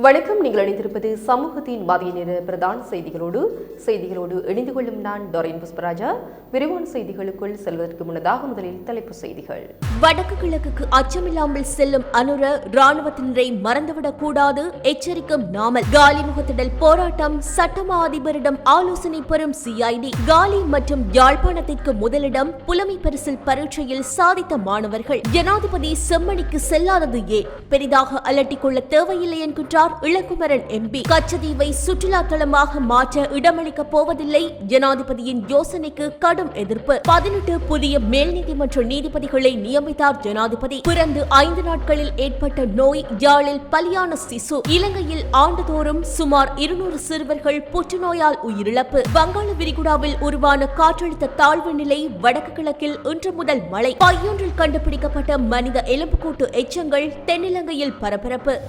வணக்கம். நீங்கள் இணைந்திருப்பது சமூகத்தின் மதிய நேர பிரதான செய்திகளோடு செய்திகளோடு இணைந்து கொள்ளும் நான் டொரின் புஷ்பராஜா. விரிவான செய்திகளுக்குள் செல்வதற்கு முன்னதாக முதலில் தலைப்பு செய்திகள். வடக்கு கிழக்குக்கு அச்சமில்லாமல் செல்லும் அனுர ராணுவத்தினரை மறந்துவிடக் கூடாது எச்சரிக்கும் நாமல். காலி முகத்திடல் போராட்டம் சட்டமா அதிபரிடம் ஆலோசனை பெறும் சிஐடி காலி மற்றும் யாழ்ப்பாணத்திற்கு முதலிடம் புலமை பரிசில் பரீட்சையில் சாதித்த மாணவர்கள். ஜனாதிபதி செம்மணிக்கு செல்லாதது ஏன்? பெரிதாக அலட்டிக் கொள்ள தேவையில்லை என்கின்றார் கூறினார் இளங்குமரன் எம்பி கச்சதீவை சுற்றுலா தலமாக மாற்ற இடமளிக்கப் போவதில்லை. ஜனாதிபதியின் யோசனைக்கு கடும் எதிர்ப்பு. பதினெட்டு புதிய மேல் நீதிமன்ற நீதிபதிகளை நியமித்தார் ஜனாதிபதி. பிறந்து ஐந்து நாட்களில் ஏற்பட்ட நோய் யாழில் பலியான சிசு. இலங்கையில் ஆண்டுதோறும் சுமார் இருநூறு சிறுவர்கள் புற்றுநோயால் உயிரிழப்பு. வங்காள விரிகுடாவில் உருவான காற்றழுத்த தாழ்வு நிலை வடக்கு கிழக்கில் இன்று முதல் மழை. பையொன்றில் கண்டுபிடிக்கப்பட்ட மனித எலும்புக்கூட்டு எச்சங்கள் தென்னிலங்கையில் பரபரப்பு.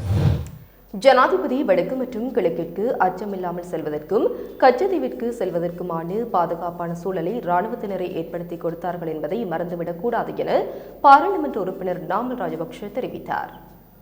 ஜனாதிபதி வடக்கு மற்றும் கிழக்கிற்கு அச்சமில்லாமல் செல்வதற்கும் கச்சதீவிற்கு செல்வதற்குமான பாதுகாப்பான சூழலை இராணுவத்தினரை ஏற்படுத்தி கொடுத்தார்கள் என்பதை மறந்துவிடக்கூடாது என பாராளுமன்ற உறுப்பினர் நாமல் ராஜபக்ஷ தெரிவித்தார்.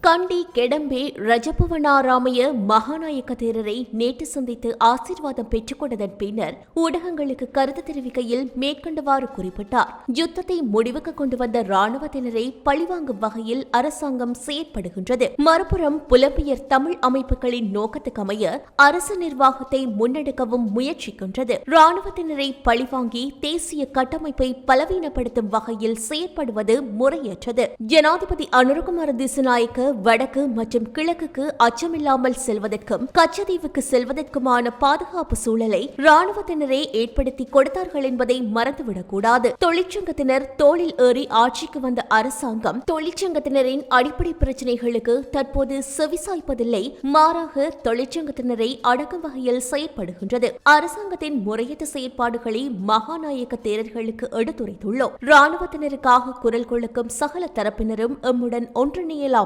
கண்டி கெடம்பே ரஜபவனாராமய மகாநாயக்க தேரரை நேற்று சந்தித்து ஆசீர்வாதம் பெற்றுக்கொண்டதன் பின்னர் ஊடகங்களுக்கு கருத்து தெரிவிக்கையில் மேற்கொண்டவாறு குறிப்பிட்டார். யுத்தத்தை முடிவுக்கு கொண்டு வந்த ராணுவத்தினரை பழிவாங்கும் வகையில் அரசாங்கம் செயற்படுகின்றது. மறுபுறம் புலம்பெயர் தமிழ் அமைப்புகளின் நோக்கத்துக்கமைய அரசு நிர்வாகத்தை முன்னெடுக்கவும் முயற்சிக்கின்றது. ராணுவத்தினரை பழிவாங்கி தேசிய கட்டமைப்பை பலவீனப்படுத்தும் வகையில் செயற்படுவது முறையற்றது. ஜனாதிபதி அனுரகுமார திசுநாயக்க வடக்கு மற்றும் கிழக்குக்கு அச்சமில்லாமல் செல்வதற்கும் கச்சதீவுக்கு செல்வதற்குமான பாதுகாப்பு சூழலை ராணுவத்தினரே ஏற்படுத்தி கொடுத்தார்கள் என்பதை மறந்துவிடக்கூடாது. தொழிற்சங்கத்தினர் தோளில் ஏறி ஆட்சிக்கு வந்த அரசாங்கம் தொழிற்சங்கத்தினரின் அடிப்படை பிரச்சினைகளுக்கு தற்போது செவிசாய்ப்பதில்லை. மாறாக தொழிற்சங்கத்தினரை அடக்கும் வகையில் செயற்படுகின்றது. அரசாங்கத்தின் முறையற்ற செயற்பாடுகளை மகாநாயக்க தேரர்களுக்கு எடுத்துரைத்துள்ளோம். ராணுவத்தினருக்காக குரல் கொடுக்கும் சகல தரப்பினரும் எம்முடன் ஒன்றிணையலாம்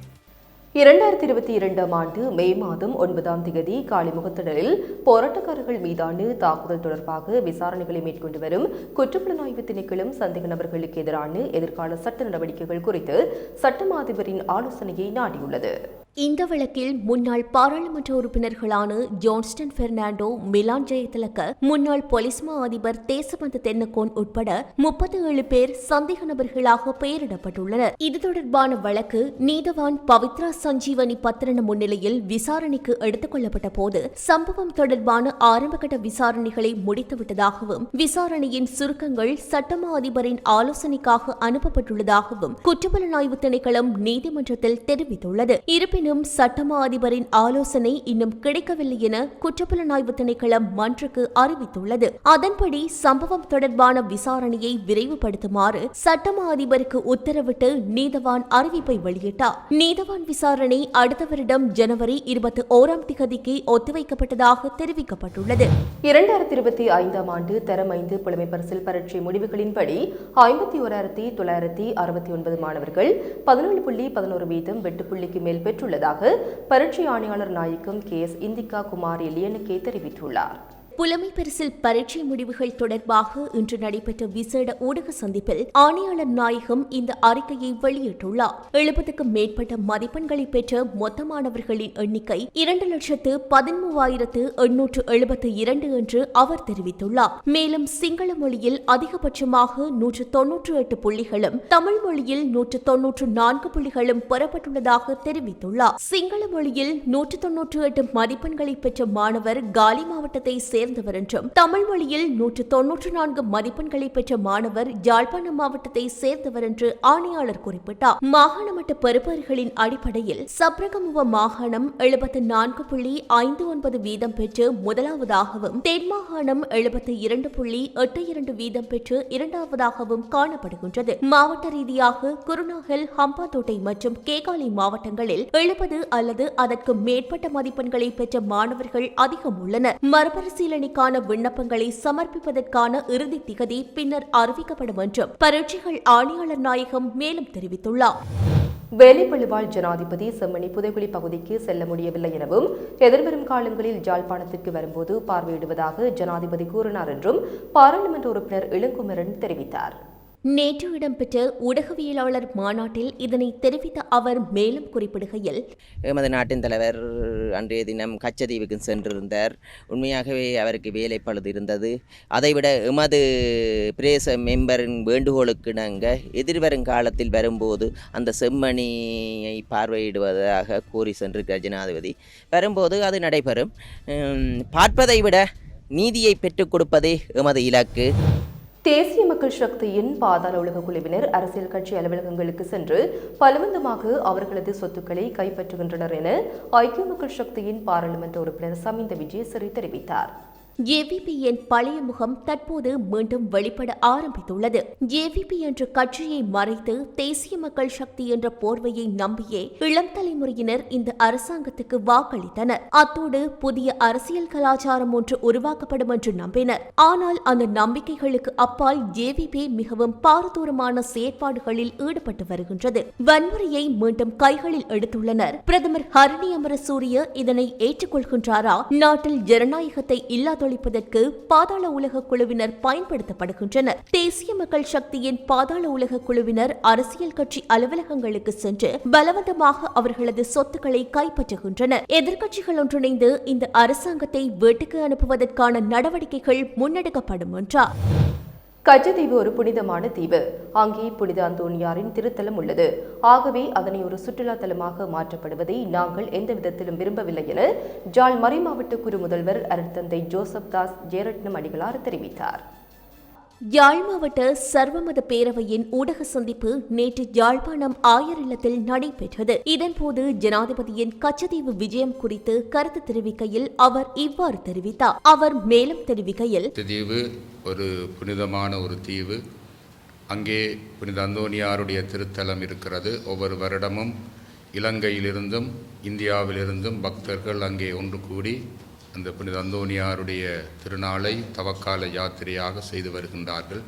இரண்டாயிரத்தி இருபத்தி இரண்டாம் ஆண்டு மே மாதம் ஒன்பதாம் தேதி காலிமுகத்திடலில் போராட்டக்காரர்கள் மீதான தாக்குதல் தொடர்பாக விசாரணைகளை மேற்கொண்டு வரும் குற்றப்புலனாய்வு திணைக்களம் சந்தேக நபர்களுக்கு எதிரான எதிர்கால சட்ட நடவடிக்கைகள் குறித்து சட்டமாதிபரின் ஆலோசனையை நாடியுள்ளது. இந்த வழக்கில் முன்னாள் பாராளுமன்ற உறுப்பினர்களான ஜான்ஸ்டன் பெர்னாண்டோ மிலான் ஜெயதிலக்க முன்னாள் பொலிஸ்மா அதிபர் தேசபந்த தென்னக்கோன் உட்பட முப்பத்தி ஏழு பேர் சந்தேக நபர்களாக பெயரிடப்பட்டுள்ளனர். இது தொடர்பான வழக்கு நீதவான் பவித்ரா சஞ்சீவனி பத்திரன முன்னிலையில் விசாரணைக்கு எடுத்துக் கொள்ளப்பட்ட போது சம்பவம் தொடர்பான ஆரம்பகட்ட விசாரணைகளை முடித்துவிட்டதாகவும் விசாரணையின் சுருக்கங்கள் சட்டமா அதிபரின் ஆலோசனைக்காக அனுப்பப்பட்டுள்ளதாகவும் குற்றப்புலனாய்வு திணைக்களம் நீதிமன்றத்தில் தெரிவித்துள்ளது. இருப்பினும் சட்டமா அதிபரின் ஆலோசனை இன்னும் கிடைக்கவில்லை என குற்றப்புலனாய்வு திணைக்களம் மன்றுக்கு அறிவித்துள்ளது. அதன்படி சம்பவம் தொடர்பான விசாரணையை விரைவுபடுத்துமாறு சட்டமா அதிபருக்கு உத்தரவிட்டு நீதவான் அறிவிப்பை வெளியிட்டார். நீதவான் விசாரணை அடுத்த வருடம் ஜனவரி இருபத்தி ஓராம் திகதிக்கு ஒத்திவைக்கப்பட்டதாக தெரிவிக்கப்பட்டுள்ளது. இரண்டாயிரத்தி இருபத்தி ஐந்தாம் ஆண்டு தரம் ஐந்து புலமை பரிசில் பரீட்சை முடிவுகளின்படி ஐம்பத்தி ஓராயிரத்தி தொள்ளாயிரத்தி அறுபத்தி ஒன்பது மாணவர்கள் பதினேழு புள்ளி பதினோரு வீதம் வெட்டு புள்ளிக்கு மேல் உள்ளதாக பரீட்சை ஆணையாளர் நாயக்கம் கே எஸ் இந்திகா குமார் எலியனுக்கே தெரிவித்துள்ளார். புலமை பரிசில் பரீட்சை முடிவுகள் தொடர்பாக இன்று நடைபெற்ற விசேட ஊடக சந்திப்பில் ஆணையாளர் நாயகம் இந்த அறிக்கையை வெளியிட்டுள்ளார். எழுபதுக்கும் மேற்பட்ட மதிப்பெண்களை பெற்ற மொத்த மாணவர்களின் எண்ணிக்கை இரண்டு லட்சத்து பதிமூவாயிரத்து எண்ணூற்று எழுபத்து இரண்டு என்று அவர் தெரிவித்துள்ளார். மேலும் சிங்கள மொழியில் அதிகபட்சமாக நூற்று தொன்னூற்று எட்டு புள்ளிகளும் தமிழ் மொழியில் நூற்று தொன்னூற்று நான்கு புள்ளிகளும் பெறப்பட்டுள்ளதாக தெரிவித்துள்ளார். சிங்கள மொழியில் நூற்று தொன்னூற்று எட்டு மதிப்பெண்களை பெற்ற மாணவர் காலி மாவட்டத்தை சேர்ந்த உயர்ந்தவர் என்றும் தமிழ் மொழியில் நூற்று தொன்னூற்று நான்கு மதிப்பெண்களை பெற்ற மாணவர் யாழ்ப்பாணம் மாவட்டத்தை சேர்ந்தவர் என்று ஆணையாளர் குறிப்பிட்டார். மாகாண மட்ட பெறுபவர்களின் அடிப்படையில் சப்ரகமுவ மாகாணம் எழுபத்தி நான்கு புள்ளி ஐந்து ஒன்பது வீதம் பெற்று முதலாவதாகவும் தென் மாகாணம் எழுபத்தி இரண்டு புள்ளி எட்டு இரண்டு வீதம் பெற்று இரண்டாவதாகவும் காணப்படுகின்றது. மாவட்ட ரீதியாக குருநாகல் ஹம்பாத்தோட்டை மற்றும் கேகாலி மாவட்டங்களில் எழுபது அல்லது அதற்கு மேற்பட்ட மதிப்பெண்களை பெற்ற மாணவர்கள் அதிகம் உள்ளனர். மறுபரிசீலனை பரிசீலனைக்கான விண்ணப்பங்களை சமர்ப்பிப்பதற்கான இறுதி திகதி பின்னர் அறிவிக்கப்படும் என்றும் பரீட்சைகள் ஆணையாளர் நாயகம் மேலும் தெரிவித்துள்ளார். வேலைப்பழுவால் ஜனாதிபதி செம்மணி புதைகுழி பகுதிக்கு செல்ல முடியவில்லை எனவும் எதிர்வரும் காலங்களில் ஜாழ்ப்பாணத்திற்கு வரும்போது பார்வையிடுவதாக ஜனாதிபதி கூறினார் என்றும் பாராளுமன்ற உறுப்பினர் இளங்குமரன் தெரிவித்தார். நேற்று இடம்பெற்ற ஊடகவியலாளர் மாநாட்டில் இதனை தெரிவித்த அவர் மேலும் குறிப்பிடுகையில் எமது நாட்டின் தலைவர் அன்றைய தினம் கச்சதீவுக்கு சென்றிருந்தார். உண்மையாகவே அவருக்கு வேலை பழுது இருந்தது. அதைவிட எமது பிரேச மெம்பரின் வேண்டுகோளுக்கு இணங்க எதிர்வரும் காலத்தில் வரும்போது அந்த செம்மணியை பார்வையிடுவதாக கூறி சென்றிருக்கிறார் ஜனாதிபதி. வரும்போது அது நடைபெறும். பார்ப்பதை விட நீதியை பெற்றுக் கொடுப்பதே எமது இலக்கு. தேசிய மக்கள் சக்தியின் பாதாள உலக குழுவினர் அரசியல் கட்சி அலுவலகங்களுக்கு சென்று பலவந்தமாக அவர்களது சொத்துக்களை கைப்பற்றுகின்றனர் என ஐக்கிய மக்கள் சக்தியின் பாராளுமன்ற உறுப்பினர் சமிந்த விஜயசரி தெரிவித்தார். ஏவிபியின் பழைய முகம் தற்போது மீண்டும் வெளிப்பட ஆரம்பித்துள்ளது. ஏவிபி என்ற கட்சியை மறைத்து தேசிய மக்கள் சக்தி என்ற போர்வையை நம்பியே இளம் தலைமுறையினர் இந்த அரசாங்கத்துக்கு வாக்களித்தனர். அத்தோடு புதிய அரசியல் கலாச்சாரம் ஒன்று உருவாக்கப்படும் என்று நம்பினர். ஆனால் அந்த நம்பிக்கைகளுக்கு அப்பால் ஏவிபி மிகவும் பாரதூரமான செயற்பாடுகளில் ஈடுபட்டு வருகின்றது. வன்முறையை மீண்டும் கைகளில் எடுத்துள்ளனர். பிரதமர் ஹரணி அமரசூரிய இதனை ஏற்றுக்கொள்கின்றாரா? நாட்டில் ஜனநாயகத்தை இல்லாத இல்லாதொழிப்பதற்கு பாதாள உலக குழுவினர் பயன்படுத்தப்படுகின்றனர். தேசிய மக்கள் சக்தியின் பாதாள உலக குழுவினர் அரசியல் கட்சி அலுவலகங்களுக்கு சென்று பலவந்தமாக அவர்களது சொத்துக்களை கைப்பற்றுகின்றனர். எதிர்க்கட்சிகள் ஒன்றிணைந்து இந்த அரசாங்கத்தை வீட்டுக்கு அனுப்புவதற்கான நடவடிக்கைகள் முன்னெடுக்கப்படும் என்றார். கச்சத்தீவு ஒரு புனிதமான தீவு. அங்கே புனித அந்தோனியாரின் திருத்தலம் உள்ளது. ஆகவே அதனை ஒரு சுற்றுலா தலமாக மாற்றப்படுவதை நாங்கள் எந்த விதத்திலும் விரும்பவில்லை என ஜாழ் மறைமாவட்ட குரு முதல்வர் அருட்தந்தை ஜோசப் தாஸ் ஜெயரட்னம் அடிகளார் தெரிவித்தார். யாழ் மாவட்ட சர்வமத பேரவையின் ஊடக சந்திப்பு நேற்று யாழ்ப்பாணம் ஆயர் இல்லத்தில் நடைபெற்றது. இதன்போது ஜனாதிபதியின் கச்சதீவு விஜயம் குறித்து கருத்து தெரிவிக்கையில் அவர் இவ்வாறு தெரிவித்தார். அவர் மேலும் தெரிவிக்கையில் தீவு ஒரு புனிதமான ஒரு தீவு. அங்கே புனித அந்தோனியாருடைய திருத்தலம் இருக்கிறது. ஒவ்வொரு வருடமும் இலங்கையிலிருந்தும் இந்தியாவிலிருந்தும் பக்தர்கள் அங்கே ஒன்று கூடி அந்த புனித அந்தோனியாருடைய திருநாளை தவக்கால யாத்திரையாக செய்து வருகின்றார்கள்.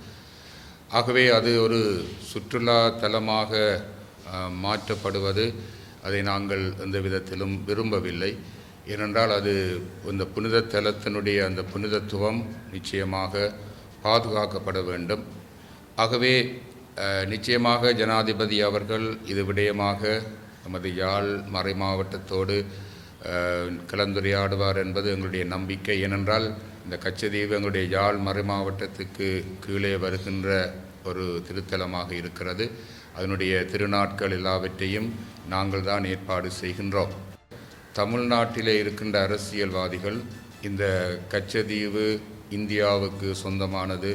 ஆகவே அது ஒரு சுற்றுலா தலமாக மாற்றப்படுவது அதை நாங்கள் எந்த விதத்திலும் விரும்பவில்லை. ஏனென்றால் அது இந்த புனித தலத்தினுடைய அந்த புனிதத்துவம் நிச்சயமாக பாதுகாக்கப்பட வேண்டும். ஆகவே நிச்சயமாக ஜனாதிபதி அவர்கள் இது விடயமாக நமது யாழ் மறை மாவட்டத்தோடு கலந்துரையாடுவார் என்பது எங்களுடைய நம்பிக்கை. ஏனென்றால் இந்த கச்சதீவு எங்களுடைய யாழ் மறை மாவட்டத்துக்கு கீழே வருகின்ற ஒரு திருத்தலமாக இருக்கிறது. அதனுடைய திருநாட்கள் எல்லாவற்றையும் நாங்கள் தான் ஏற்பாடு செய்கின்றோம். தமிழ்நாட்டிலே இருக்கின்ற அரசியல்வாதிகள் இந்த கச்சதீவு இந்தியாவுக்கு சொந்தமானது.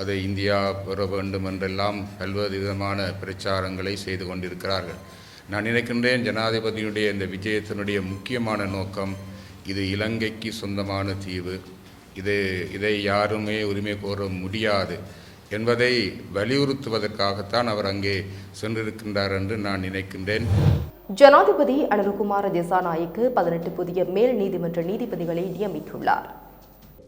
அதை இந்தியா பெற வேண்டும் என்றெல்லாம் பல்வேறு விதமான பிரச்சாரங்களை செய்து கொண்டிருக்கிறார்கள். நான் நினைக்கின்றேன் ஜனாதிபதியுடைய இந்த விஜயத்தினுடைய முக்கியமான நோக்கம் இது இலங்கைக்கு சொந்தமான தீவு. இது இதை யாருமே உரிமை கோர முடியாது என்பதை வலியுறுத்துவதற்காகத்தான் அவர் அங்கே சென்றிருக்கின்றார் என்று நான் நினைக்கின்றேன். ஜனாதிபதி அனுருகுமார திசாநாயக்கு பதினெட்டு புதிய மேல் நீதிமன்ற நீதிபதிகளை நியமித்துள்ளார்.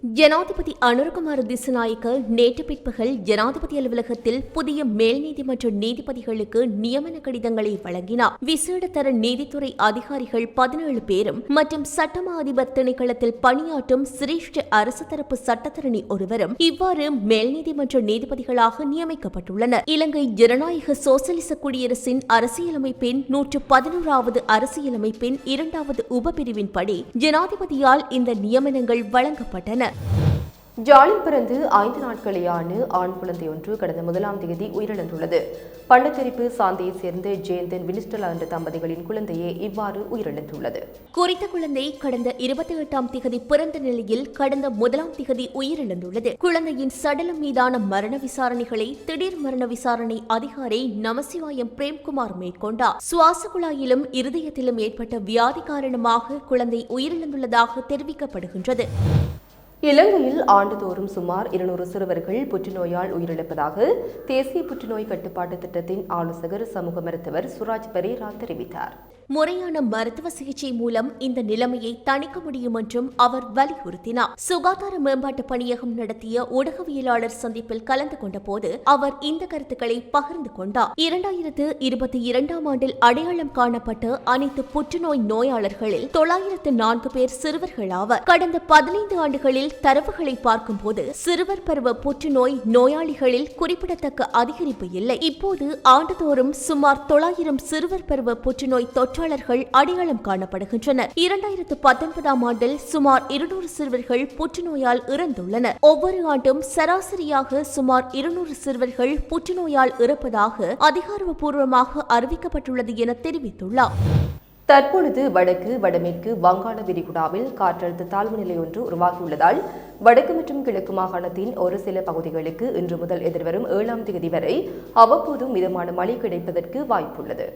ஜனாதிபதி அனுரகுமார் திசுநாயக்க நேற்று பிற்பகல் ஜனாதிபதி அலுவலகத்தில் புதிய மேல் நீதிமன்ற நீதிபதிகளுக்கு நியமன கடிதங்களை வழங்கினார். விசேட தர நீதித்துறை அதிகாரிகள் பதினேழு பேரும் மற்றும் சட்டமா அதிபர் திணைக்களத்தில் பணியாற்றும் சிரேஷ்ட அரசு தரப்பு சட்டத்தரணி ஒருவரும் இவ்வாறு மேல் நீதிமன்ற நீதிபதிகளாக நியமிக்கப்பட்டுள்ளனர். இலங்கை ஜனநாயக சோசலிச குடியரசின் அரசியலமைப்பின் நூற்று பதினோராவது அரசியலமைப்பின் இரண்டாவது உபபிரிவின்படி ஜனாதிபதியால் இந்த நியமனங்கள் வழங்கப்பட்டன. ஜாலில் பிறந்து ஐந்து நாட்களேயான ஆண் குழந்தை ஒன்று கடந்த முதலாம் தேதி உயிரிழந்துள்ளது. பண்டத்தெரிப்பு சாந்தியைச் சேர்ந்த ஜெயந்தன் வினிஸ்டலா என்ற தம்பதிகளின் குழந்தையே இவ்வாறு உயிரிழந்துள்ளது. குறித்த குழந்தை கடந்த இருபத்தி எட்டாம் திகதி பிறந்த நிலையில் கடந்த முதலாம் திகதி உயிரிழந்துள்ளது. குழந்தையின் சடலம் மீதான மரண விசாரணைகளை திடீர் மரண விசாரணை அதிகாரி நமசிவாயம் பிரேம்குமார் மேற்கொண்டார். சுவாச குழாயிலும் இருதயத்திலும் ஏற்பட்ட வியாதி காரணமாக குழந்தை உயிரிழந்துள்ளதாக தெரிவிக்கப்படுகின்றது. இலங்கையில் ஆண்டுதோறும் சுமார் இருநூறு சிறுவர்கள் புற்றுநோயால் உயிரிழப்பதாக தேசிய புற்றுநோய் கட்டுப்பாட்டு திட்டத்தின் ஆலோசகர் சமூக மருத்துவர் சுராஜ் பெரேரா தெரிவித்தார். முறையான மருத்துவ சிகிச்சை மூலம் இந்த நிலைமையை தணிக்க முடியும் என்றும் அவர் வலியுறுத்தினார். சுகாதார மேம்பாட்டு பணியகம் நடத்திய ஊடகவியலாளர் சந்திப்பில் கலந்து கொண்ட போது அவர் இந்த கருத்துக்களை பகிர்ந்து கொண்டார். இரண்டாயிரத்து இருபத்தி இரண்டாம் ஆண்டில் அடையாளம் காணப்பட்ட அனைத்து புற்றுநோய் நோயாளர்களில் தொள்ளாயிரத்து நான்கு பேர் சிறுவர்கள் ஆவர் கடந்த பதினைந்து ஆண்டுகளில் தரவுகளை பார்க்கும்போது சிறுவர் பருவ புற்றுநோய் நோயாளிகளில் குறிப்பிடத்தக்க அதிகரிப்பு இல்லை. இப்போது ஆண்டுதோறும் சுமார் தொள்ளாயிரம் சிறுவர் பருவ புற்றுநோய் தொற்று தொற்றாளர்கள் அடையாளம் காணப்படுகின்றனர். இரண்டாயிரத்து பத்தொன்பதாம் ஆண்டில் சுமார் இருநூறு சிறுவர்கள் புற்றுநோயால் இறந்துள்ளனர். ஒவ்வொரு ஆண்டும் சராசரியாக சுமார் இருநூறு சிறுவர்கள் புற்றுநோயால் இறப்பதாக அதிகாரப்பூர்வமாக அறிவிக்கப்பட்டுள்ளது என தெரிவித்துள்ளார். தற்பொழுது வடக்கு வடமேற்கு வங்காள விரிகுடாவில் காற்றழுத்த தாழ்வு நிலை ஒன்று உருவாகியுள்ளதால் வடக்கு மற்றும் கிழக்கு மாகாணத்தின் ஒரு சில பகுதிகளுக்கு இன்று முதல் எதிர்வரும் ஏழாம் தேதி வரை அவ்வப்போது மிதமான மழை கிடைப்பதற்கு வாய்ப்புள்ளது.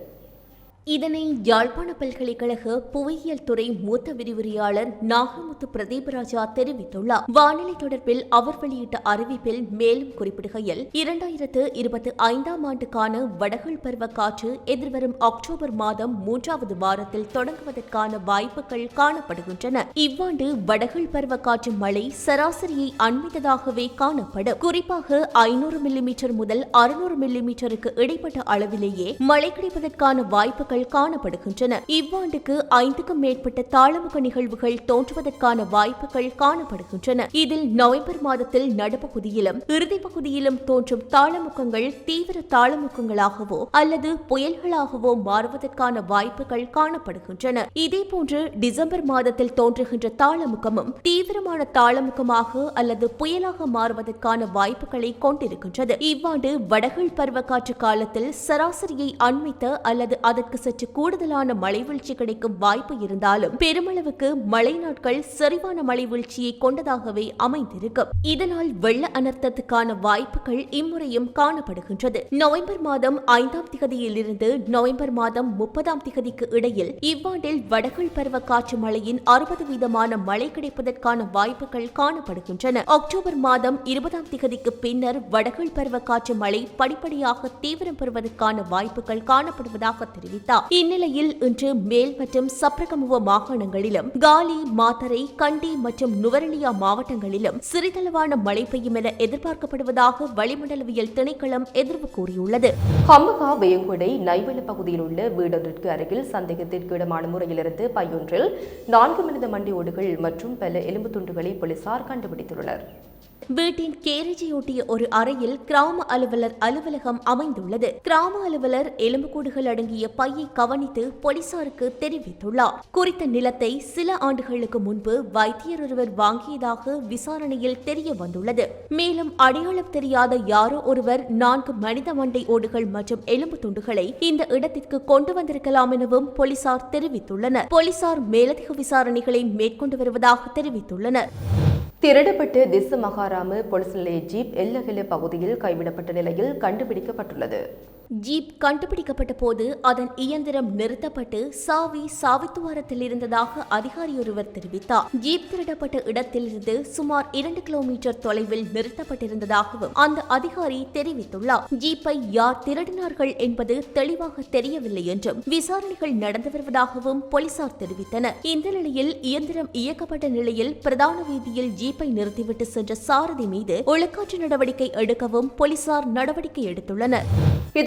இதனை யாழ்ப்பாண பல்கலைக்கழக புவியியல் துறை மூத்த விரிவுரையாளர் நாகமுத்து பிரதீபராஜா தெரிவித்துள்ளார். வானிலை தொடர்பில் அவர் வெளியிட்ட அறிவிப்பில் மேலும் குறிப்பிடுகையில் இரண்டாயிரத்து இருபத்தி ஐந்தாம் ஆண்டுக்கான வடகல் பருவ காற்று எதிர்வரும் அக்டோபர் மாதம் மூன்றாவது வாரத்தில் தொடங்குவதற்கான வாய்ப்புகள் காணப்படுகின்றன. இவ்வாண்டு வடகல் பருவ காற்று மழை சராசரியை அண்மித்ததாகவே காணப்படும். குறிப்பாக ஐநூறு மில்லிமீட்டர் முதல் அறுநூறு மில்லிமீட்டருக்கு இடைப்பட்ட அளவிலேயே மழை கிடைப்பதற்கான வாய்ப்புகள் காணப்படுகின்றன. இவ்வாண்டுக்கு ஐந்துக்கும் மேற்பட்ட தாளமுக நிகழ்வுகள் தோன்றுவதற்கான வாய்ப்புகள் காணப்படுகின்றன. இதில் நவம்பர் மாதத்தில் நடுப்பகுதியிலும் இறுதி பகுதியிலும் தோன்றும் தாளமுகங்கள் தீவிர தாளமுகங்களாகவோ அல்லது புயல்களாகவோ மாறுவதற்கான வாய்ப்புகள் காணப்படுகின்றன. இதேபோன்று டிசம்பர் மாதத்தில் தோன்றுகின்ற தாளமுகமும் தீவிரமான தாளமுகமாக அல்லது புயலாக மாறுவதற்கான வாய்ப்புகளை கொண்டிருக்கின்றது. இவ்வாண்டு வடகிழ் பருவக்காற்று காலத்தில் சராசரியை அண்மித்த அல்லது அதற்கு சற்று கூடுதலான மழை வீழ்ச்சி கிடைக்கும் வாய்ப்பு இருந்தாலும் பெருமளவுக்கு மழை நாட்கள் சரிவான மழை வீழ்ச்சியை கொண்டதாகவே அமைந்திருக்கும் இதனால் வெள்ள அனர்த்தத்துக்கான வாய்ப்புகள் இம்முறையும் காணப்படுகின்றது. நவம்பர் மாதம் ஐந்தாம் திகதியிலிருந்து நவம்பர் மாதம் முப்பதாம் திகதிக்கு இடையில் இவ்வாண்டில் வடகிழ் பருவ காற்று மழையின் அறுபது வீதமான மழை கிடைப்பதற்கான வாய்ப்புகள் காணப்படுகின்றன. அக்டோபர் மாதம் இருபதாம் திகதிக்கு பின்னர் வடகிழ் பருவ காற்று மழை படிப்படியாக தீவிரம் பெறுவதற்கான வாய்ப்புகள் காணப்படுவதாக தெரிவித்தார். இந்நிலையில் இன்று மேல் மற்றும் சப்ரகமுவ மாகாணங்களிலும் காலி மாத்தரை கண்டி மற்றும் நுவரெலியா மாவட்டங்களிலும் சிறிதளவான மழை பெய்யும் என எதிர்பார்க்கப்படுவதாக வளிமண்டலவியல் திணைக்களம் எதிர்வு கூறியுள்ளது. ஹம்பகா வேங்குடை நைவெளி பகுதியில் உள்ள வீடொன்றிற்கு அருகில் சந்தேகத்திற்கு இடமான முறையிலிருந்து பையொன்றில் நான்கு மனித மண்டி ஓடுகள் மற்றும் பல எலும்பு துண்டுகளை போலீசார் கண்டுபிடித்துள்ளனர். வீட்டின் கேரேஜையொட்டிய ஒரு அறையில் கிராம அலுவலர் அலுவலகம் அமைந்துள்ளது. கிராம அலுவலர் எலும்புக்கூடுகள் அடங்கிய பையை கவனித்து போலீசாருக்கு தெரிவித்துள்ளார். குறித்த நிலத்தை சில ஆண்டுகளுக்கு முன்பு வைத்தியர் ஒருவர் வாங்கியதாக விசாரணையில் தெரிய வந்துள்ளது. மேலும் அடையாளம் தெரியாத யாரோ ஒருவர் நான்கு மனித மண்டை ஓடுகள் மற்றும் எலும்பு துண்டுகளை இந்த இடத்திற்கு கொண்டு வந்திருக்கலாம் எனவும் போலீசார் தெரிவித்துள்ளனர். போலீசார் மேலதிக விசாரணைகளை மேற்கொண்டு வருவதாக தெரிவித்துள்ளனர். திருடப்பட்ட திசு மகாராம போலீஸ் நிலைய ஜீப் எல்லகில பகுதியில் கைவிடப்பட்ட நிலையில் கண்டுபிடிக்கப்பட்டுள்ளது. ஜீப் கண்டுபிடிக்கப்பட்ட போது அதன் இயந்திரம் நிறுத்தப்பட்டு சாவி சாவித்துவாரத்தில் இருந்ததாக அதிகாரியொருவர் தெரிவித்தார். ஜீப் திருடப்பட்ட இடத்திலிருந்து சுமார் இரண்டு கிலோமீட்டர் தொலைவில் நிறுத்தப்பட்டிருந்ததாகவும் அந்த அதிகாரி தெரிவித்துள்ளார். ஜீப்பை யார் திருடினார்கள் என்பது தெளிவாக தெரியவில்லை என்றும் விசாரணைகள் நடந்து வருவதாகவும் போலீசார் தெரிவித்தனர். இந்த நிலையில் இயந்திரம் இயக்கப்பட்ட நிலையில் பிரதான வீதியில் ஜீப்பை நிறுத்திவிட்டு சென்ற சாரதி மீது ஒழுக்காற்று நடவடிக்கை எடுக்கவும் போலீசார் நடவடிக்கை எடுத்துள்ளனர்.